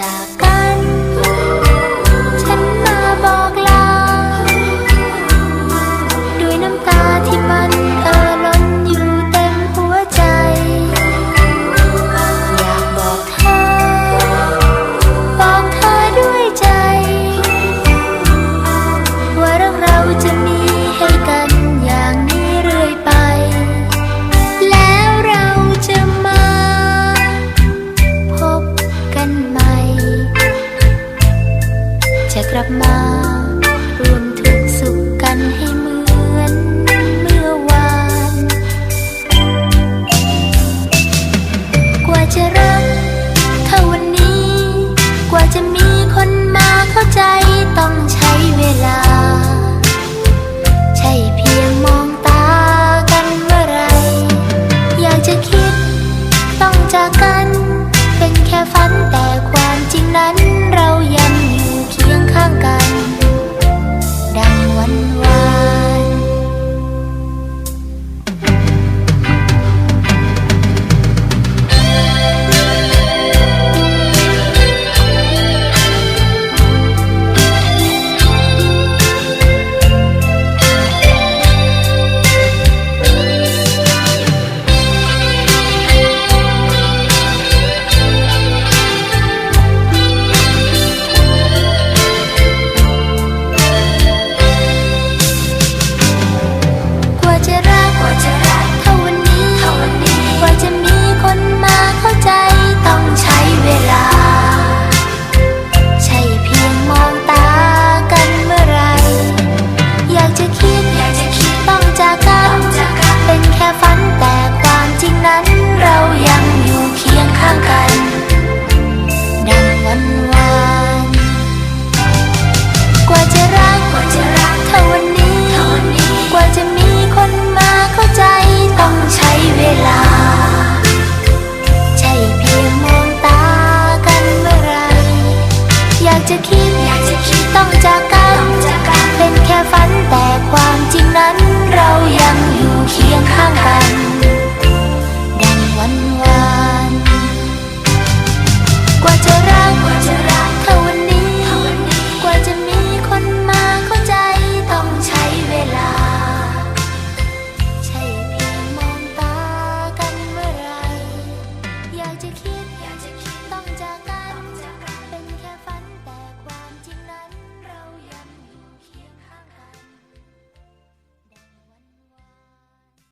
Jakarta รวมทุกสุขกันใหเหมือนเมื่อวาน กว่าจะรักเท่าวันนี้ กว่าจะมีคนมาเข้าใจต้องใช้เวลา ใช่เพียงมองตากันเมื่อไร อยากจะคิดต้องจากกัน เป็นแค่ฝันแต่